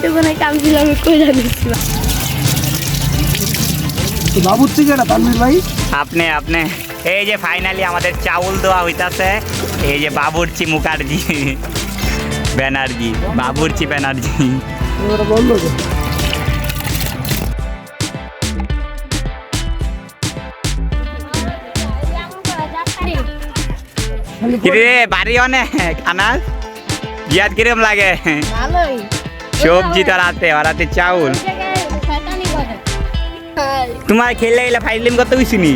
বাকিটুকুনে কাম ছিল আমি কইরা নিচ্ছিলাম বাবুর্চি কেনা তানভীর ভাই। আপনি আপনি এই যে ফাইনালি আমাদের চাউল দেওয়া হইতাছে এই যে বাবুর্চি মুখার্জি ব্যানার্জি বাবুর্চি ব্যানার্জি। কিরে বাড়ি অনেক আনাজ? জিয়াদ কিরম লাগে? ভালোই। সবজি তো রাতে ওরাতে চাউল। তোমার খেলে গেলে ফাইলিম করতে বুঝিনি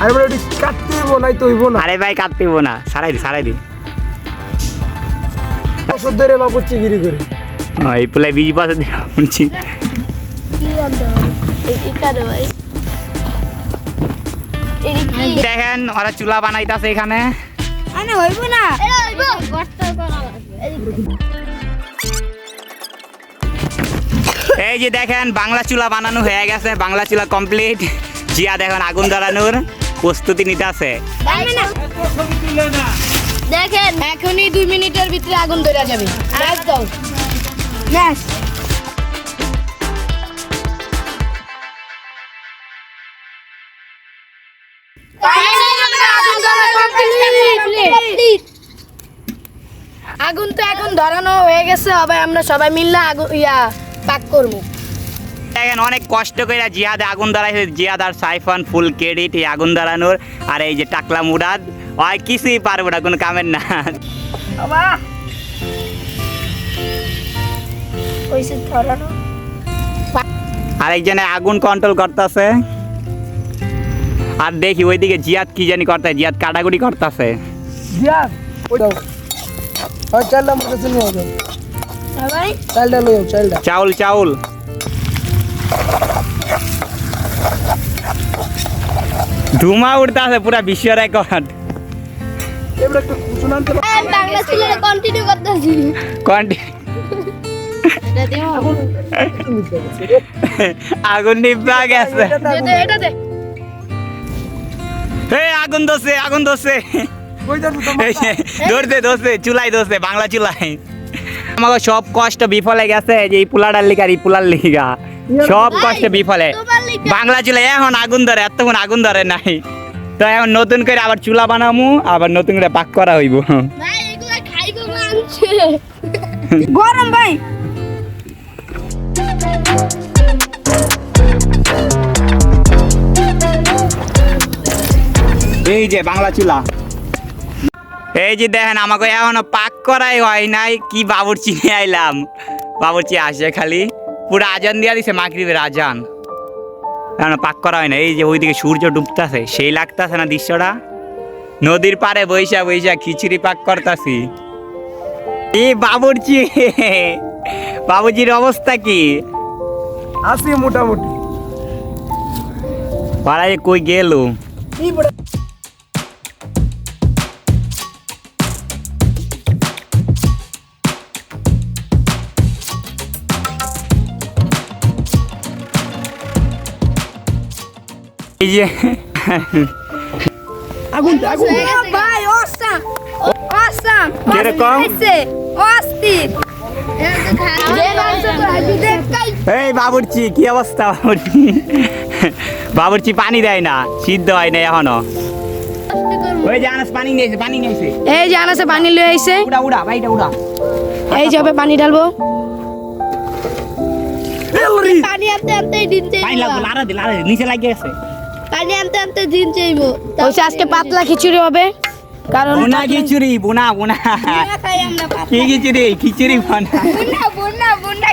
আরে বলে ওটি কাটতে হইব নাই তো হইব না। আরে ভাই কাটতেব না। সারাই দি সারাই দি। বছর ধরে বাবুর্চি গিরি করে। ও, এই পুলাই বিজি পাশে শুনছি কি বলতে এখানে ভাই এই কি দেখেন ওরা চুলা বানাইতাছে এখানে। আরে হইব না। এটা হইব। গর্ত করা এই যে দেখেন বাংলা চুলা বানানো হয়ে গেছে বাংলা চুলা কমপ্লিট জিয়া দেখেন আগুন জ্বালানোর প্রস্তুতি নিতে আছে। দেখেন এখনই দুই মিনিটের ভিতরে আগুন ধরে যাবে। ব্যাস দাও ব্যাস আগুন তো এখন ধরানো হয়ে গেছে হবে আমরা সবাই মিললে আগুন ইয়া পাক করব। দেখেন অনেক কষ্ট করে জিহাদ আগুন ধরাইছে। জিহাদ আর সাইফান ফুল ক্রেডিট এই আগুন ধরানোর। আর এই যে টাকলা মুরাদ ওই কিছুই পারব না কোনো কামের না। আরেকজনে আগুন কন্ট্রোল করতেছে। আর দেখি ওইদিকে জিয়াদ কি জানি করতে জিয়াদ কাটাকুটি করতেছে। দাও। হয় চালটা আমার কাছে নিয়ে যাও। চালটা নিয়ে চালটা। চাউল চাউল। ধুমা উঠতেছে পুরা বিশ্ব রেকর্ড। এবার একটু কুচুন আনতে বাংলা সিলেটে কন্টিনিউ করতেছি। কন্টি আগুন নিভা গেছে। এটা দে আগুন দোষে আগুন দোষে কই যাব তো এই যে, ধরছে ধরছে চুলাই ধরছে বাংলা চুলাই। আমাকে সব কষ্ট বিফলে গেছে যে এই পুলাটার লিগা এই পুলার লিগা। সব কষ্ট বিফলে। বাংলা চুলাই এখন আগুন ধরে এতক্ষণ আগুন ধরে নাই। তো এখন নতুন করে আবার চুলা বানামু আবার নতুন করে পাক করা হইব। গরম ভাই। এই যে বাংলা চুলা। এই যে দেখেন আমাকে এখনও পাক করাই হয় নাই কি বাবুর্চি নিয়ে আইলাম। বাবুর্চি আসে খালি পুরো আজান দিয়া দিছে মাগরিবের আজান। এখনও পাক করা হয় না এই যে ওইদিকে সূর্য ডুবতাছে সেই লাগতাছে না দৃশ্যটা। নদীর পারে বৈশা বৈশা খিচুড়ি পাক করতাছি। এই বাবুর্চি বাবুজির অবস্থা কি? আসি মোটামুটি। পাড়ায় কই গেল? এই যে আগুন। আগুন ভাই অসাম অসাম কীরকম? অস্থির এই বাবুর্চি কি অবস্থা বাবুর্চি? বাবুর্চি পানি দেয় না সিদ্ধ হয় না এখনও। ওই যে আনাস পানি নিয়েছে পানি নিয়েছে এই যে আনাসে পানি লয়ে আইছে। উড়া উড়া ভাইটা উড়া। এই যাবে পানি ঢালবো। পানি আনতে আনতে দিন পানি লাগবে লারা দে লারা নিচে লাগিয়ে গেছে। পানি আনতে আনতে দিন চাইব বলছে আজকে পাতলা খিচুড়ি হবে কারণ বুনা খিচুড়ি বুনা বুনা। কি খিচুড়ি? খিচুড়ি বুনা। বুন্না বুন্না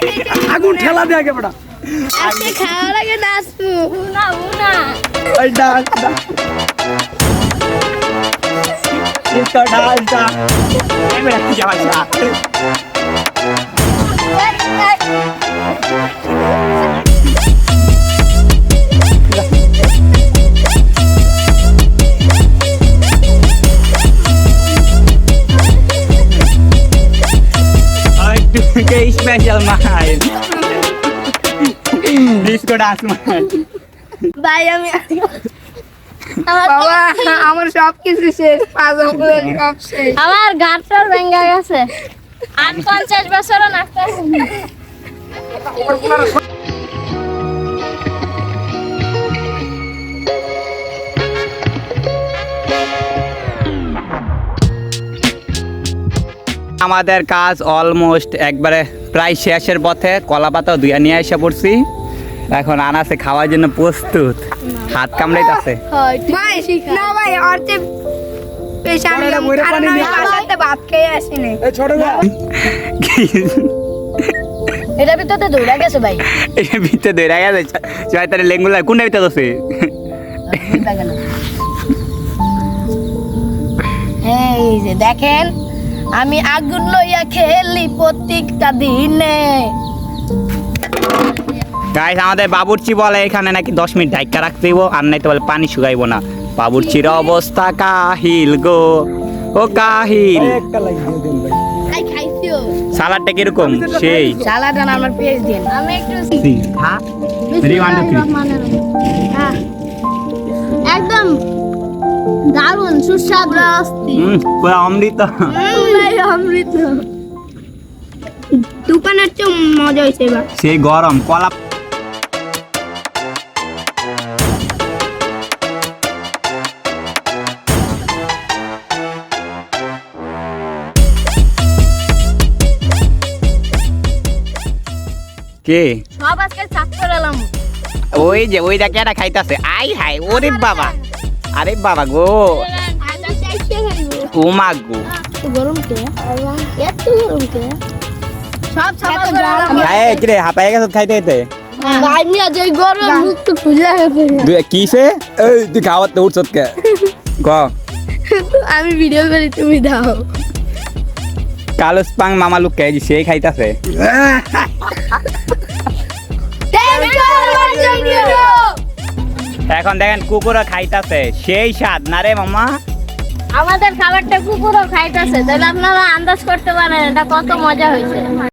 আগুন ঠেলা দিয়ে আগে বড়া আজকে খাওয়ার আগে নাচবো। বুনা বুনা। ডাক ডাক। এটা ডালটা এই বেটা কি যাওয়া যা। কে special mile disco dance mile ভাই আমি বাবা আমার সব কিছু শেষ। পাজামগুলো সব শেষ। আমার ঘাটটার ভেঙে গেছে। আট পঞ্চাশ বছরও নাচতে আমাদের কাজ অলমোস্ট একবারে প্রায় শেষের পথে কলা পাতা ধুয়া নিয়ে এসে পড়ছি। এখন আনাসে খাওয়ার জন্য প্রস্তুত। হাত কামড়াইতেছে। না ভাই ভাত খেয়ে এটা ভিতরে দৌড়া গেছে ভাই। এটা ভিতরে ধরে গেছে। জয় তার লেঙ্গুলা কোনটা ভিতরে আছে এই যে দেখেন আমি আগুন লইয়া খেলি প্রত্যেকটা দিনে। গাইস আমাদের বাবুর্চি বলে এখানে নাকি দশ মিনিট ঢাইকা রাখতে হইব আর নাই তো বলে পানি শুকাইবো না। বাবুর্চির অবস্থা কাহিল গো। ও কাহিল। সালাডটা কীরকম? সেই। সালাদ আমার দিন আমি একটু হ্যাঁ। হ্যাঁ। একদম দারুণ সুস্বাদু। অস্থি হুম, পুরো অমৃত। অমৃত দোকানের চেয়ে মজা হয়েছে এবার সেই গরম কলা কে সব আজকে এলাম ওই যে ওই দেখে একটা খাইতাছে আই হাই ওরে বাবা আরে বাবা গো ও মা গো গরম কে এত গরম কে সব হাঁপাই গেছ খাইতে খাইতে আমি ভিডিও করি তুমি দাও। কালো স্পাং মামা লোক কে? সেই খাইতাছে। এখন দেখেন কুকুরও খাইতাছে। সেই স্বাদ না রে মামা? আমাদের খাবারটা কুকুরও খাইতেছে তাহলে আপনারা আন্দাজ করতে পারেন এটা কত মজা হয়েছে।